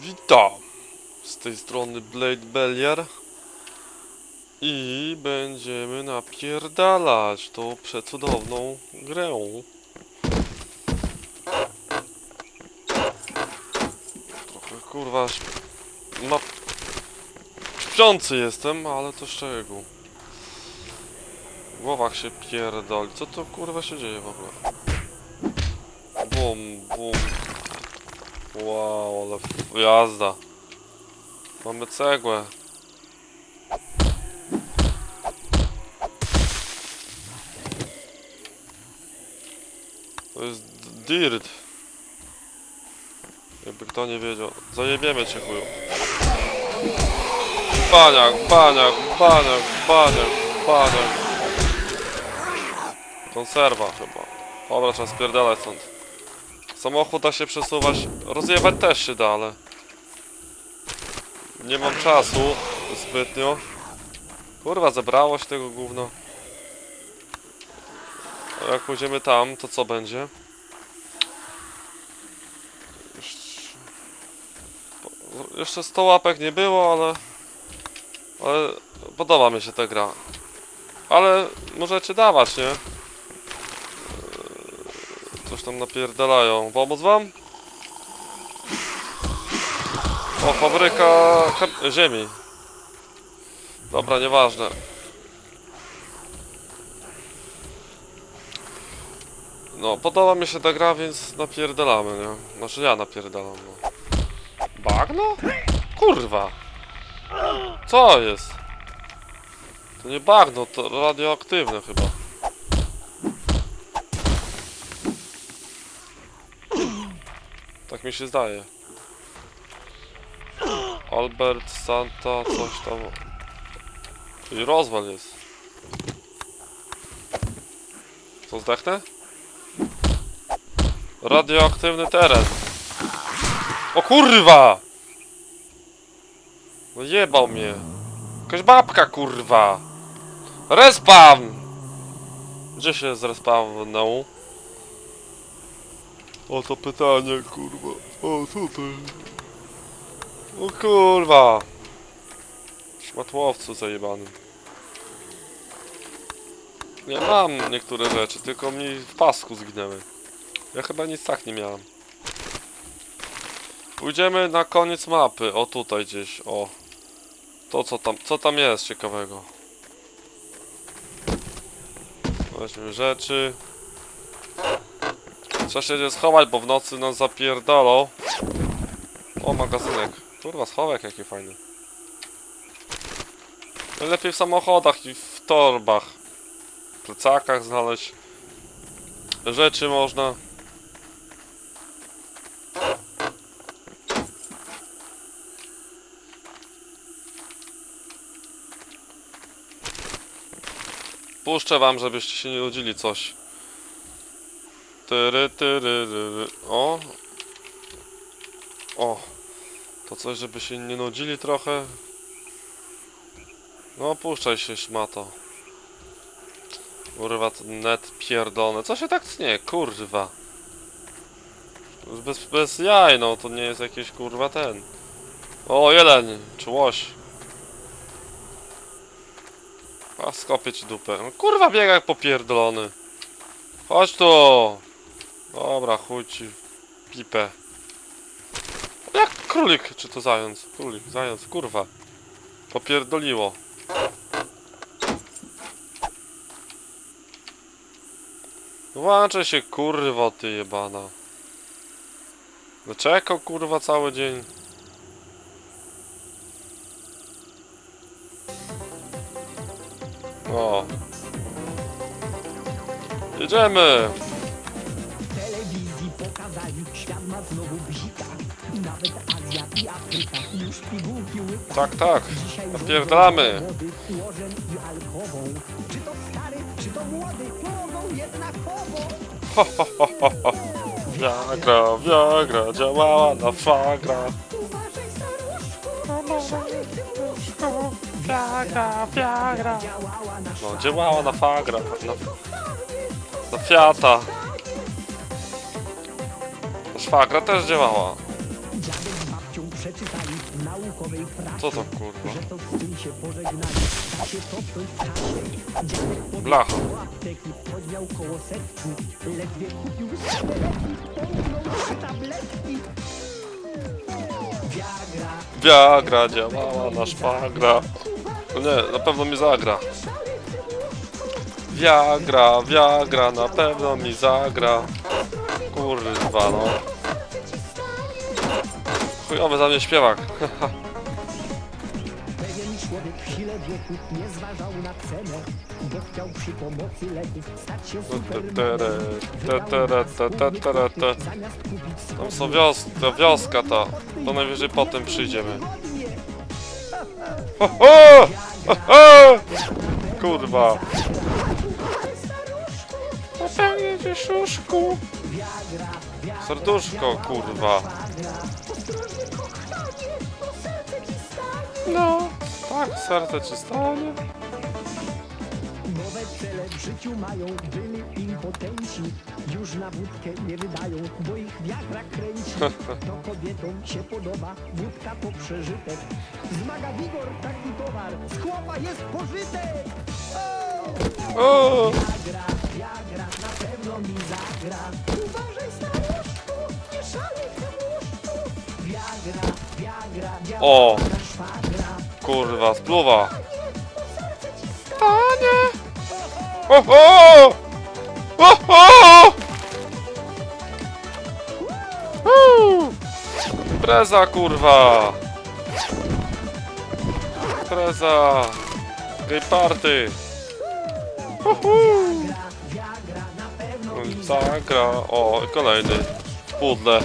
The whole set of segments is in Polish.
Witam! Z tej strony Blade Belliar i będziemy napierdalać tą przecudowną grę. Trochę kurwa śp- no śpiący jestem, ale to z czego? W głowach się pierdoli. Co to kurwa się dzieje w ogóle? Bum, bum. Wow, ale jazda. Mamy cegłę. To jest dirt. Jakby kto nie wiedział. Zajebiemy cię chuju. Baniak, baniak, baniak, baniak, baniak. Konserwa chyba. Dobra, trzeba spierdalać stąd. Samochód da się przesuwać. Rozjebać też się da, ale... Nie mam czasu zbytnio. Kurwa, zebrało się tego gówno. A jak pójdziemy tam, to co będzie? Jeszcze 100 łapek nie było, ale... Ale podoba mi się ta gra. Ale możecie dawać, nie? Coś tam napierdalają. Pomóc wam? O, fabryka ziemi. Dobra, nieważne. No, podoba mi się ta gra, więc napierdalamy, nie? Znaczy ja napierdalam, no. Bagno? Kurwa! Co jest? To nie bagno, to radioaktywne chyba. Tak mi się zdaje. Albert, Santa, coś tam. I rozwal jest. Co zdechnę? Radioaktywny teren. O kurwa! No jebał mnie. Jakaś babka kurwa. Respawn! Gdzie się zrespawnął? O to pytanie kurwa. O to O kurwa. Szmatłowcu zajebany. Ja mam niektóre rzeczy, tylko mi w pasku zginęły. Ja chyba nic tak nie miałem. Pójdziemy na koniec mapy. O tutaj gdzieś, o. To co tam, co tam jest ciekawego? Weźmy rzeczy. Trzeba się gdzie schować, bo w nocy nas zapierdolą. O, magazynek. Kurwa, schowek jaki fajny. Najlepiej w samochodach i w torbach. W plecakach znaleźć. Rzeczy można. Puszczę wam, żebyście się nie nudzili coś. Tyry, tyry, tyry. O. O. To coś, żeby się nie nudzili trochę. No, puszczaj się, szmato. Kurwa, net pierdolony. Co się tak tnie? Kurwa. Bez, bez jaj, no, to nie jest jakieś kurwa ten. O, jeleń, czy łoś. A skopię ci dupę. No, kurwa, biega jak popierdolony. Chodź tu. Dobra, chuj ci pipę. Jak królik, czy to zając? Królik, zając, kurwa. Popierdoliło. Włączaj się, kurwa, ty jebana. No kurwa, cały dzień. O. Jedziemy! Młody, mogą jednakowo. Ho, ho, ho, ho, ho. Viagra, Viagra, działała na fagra. Viagra, Viagra. No, działała na fagra, na, na Fiata. Szwagra też działała. Przeczytali w naukowej pracy, Co to kurwa? że to z tym się pożegnali. Da się cofnąć w czasie. Dziadek pobiegł Blacha. do apteki, podmiał koło setki. Ledwie kupił połknął trzy tabletki. Viagra, Viagra działała na szpagra. No nie, na pewno mi zagra. Viagra, Viagra, na pewno mi zagra. Kurwa no. Chujowy za mnie śpiewak. pewien człowiek w sile wieku nie zważał na cenę, bo chciał przy pomocy leków stać się. Zamiast kupić Tam są wios ta wioska ta. To najwyżej potem przyjdziemy. Ho, ho! Ho, ho! Kurwa. Napełnię cię szuszku. Serduszko, kurwa. No, tak, serce ci stanie. Nowe cele w życiu mają, byli impotenci. Już na wódkę nie wydają, bo ich wiatra kręci. To kobietom się podoba, wódka to przeżytek. Zmaga wigor taki towar, z chłopa jest pożytek. O! Viagra, Viagra, na pewno mi zagra. Uważaj staruszku, nie szalej w tym łóżku. Viagra, Viagra, O! Kurwa, spluwa. Panie! Oho! Oho! Uuu! Preza, kurwa! Preza! Gay party! Uhu! Zagra. O, kolejny. Pudle.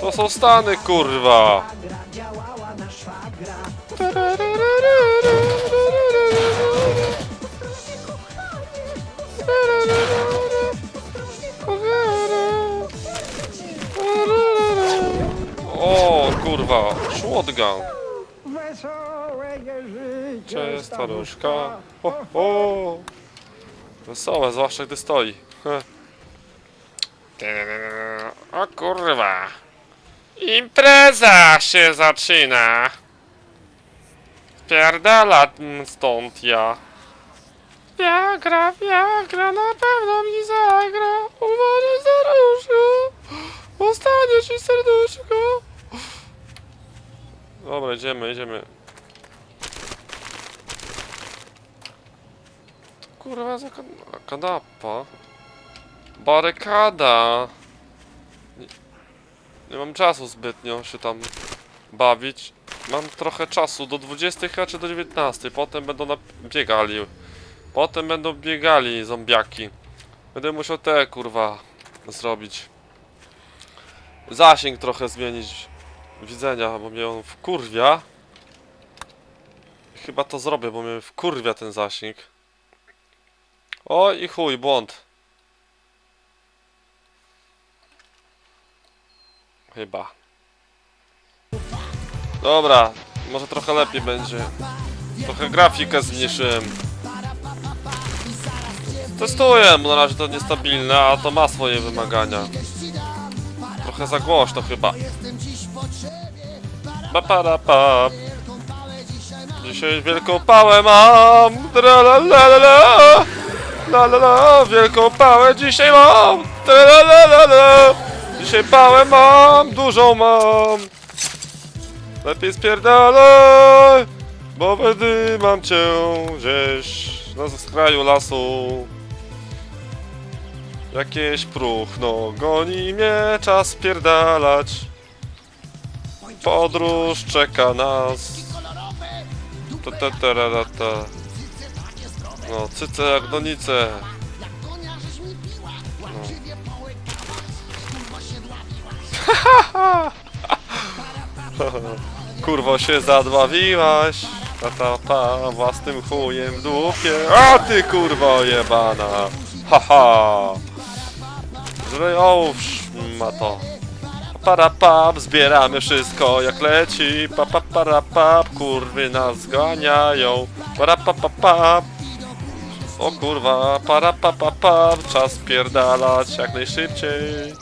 To są Stany, kurwa! Kurwa, shotgun. Cześć, staruszka. Ho, ho. Wesołe, zwłaszcza gdy stoi. O kurwa. Impreza się zaczyna. Pierdala stąd ja. Viagra, Viagra, na pewno mi zagra. Uważaj staruszku. Ostanie ci serduszko. Dobra, idziemy, idziemy. Kurwa, za kan kanapa. Barykada. Nie, nie mam czasu zbytnio się tam bawić. Mam trochę czasu do 20 chyba, czy do 19. Potem będą biegali. Potem będą biegali zombiaki. Będę musiał te kurwa zrobić. Zasięg trochę zmienić widzenia, bo mnie on wkurwia. Chyba to zrobię, bo mnie wkurwia ten zasięg. O i chuj, błąd. Chyba. Dobra, może trochę lepiej będzie. Trochę grafikę zmniejszyłem. Testuję, bo na razie to niestabilne, a to ma swoje wymagania. Trochę za głośno chyba. Pa, pa. Dzisiaj wielką pałę mam. Tra, la, la, la, la. La la la, wielką pałę dzisiaj mam. Tra, la, la, la, la. Dzisiaj pałę mam, dużą mam. Lepiej spierdalaj, bo wtedy mam cię gdzieś na skraju lasu. Jakieś próchno goni mnie, czas spierdalać. Podróż czeka nas. Ta, ta, ta, ra, ta. No, cyce jak donice. No. Kurwo się zadławiłaś. Ta, ta, ta, własnym chujem dupie. A ty kurwo jebana. Haha. Żrejołów ma to. Parapap, zbieramy wszystko jak leci. Papa parapap, kurwy nas ganiają. Parapapapap. O kurwa, parapapapap, czas pierdalać jak najszybciej.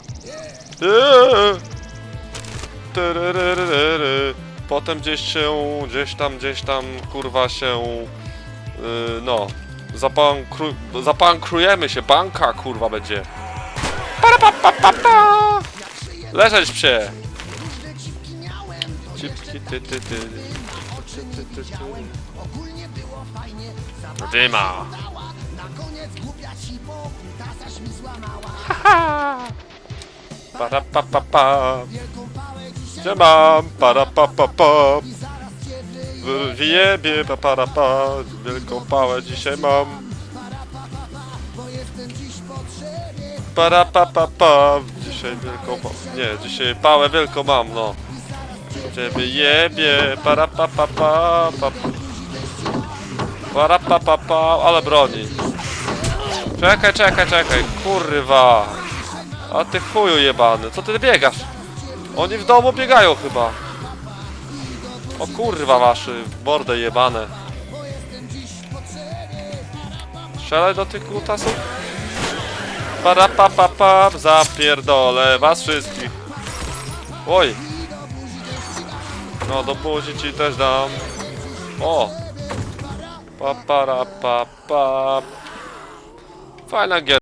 Potem gdzieś się, gdzieś tam, gdzieś tam, kurwa się, no, zapankru, zapankrujemy się, banka, kurwa, będzie. Para, pa, pa, pa, pa. Leżeć psie. Cipki, ty, ty, ty. Dyma. Para pa pa pa. Gdzie mam? Para pa pa pa. W- Wyjebie pa para pa. Wielką pałę dzisiaj mam. Para pa pa pa. Dzisiaj wielką pałę. Nie, dzisiaj pałę wielką mam, no. Ciebie jebie. Para pa pa pa. pa. Para pa pa pa. Ale broni. Czekaj, czekaj, czekaj. Kurwa. A ty chuju jebany, co ty biegasz? Oni w domu biegają chyba. O kurwa waszy, mordę jebane. Strzelaj do tych kutasów. Para pa pa pa, zapierdolę was wszystkich. Oj. No do buzi ci też dam. O. Pa para pa pa. Fajna gier.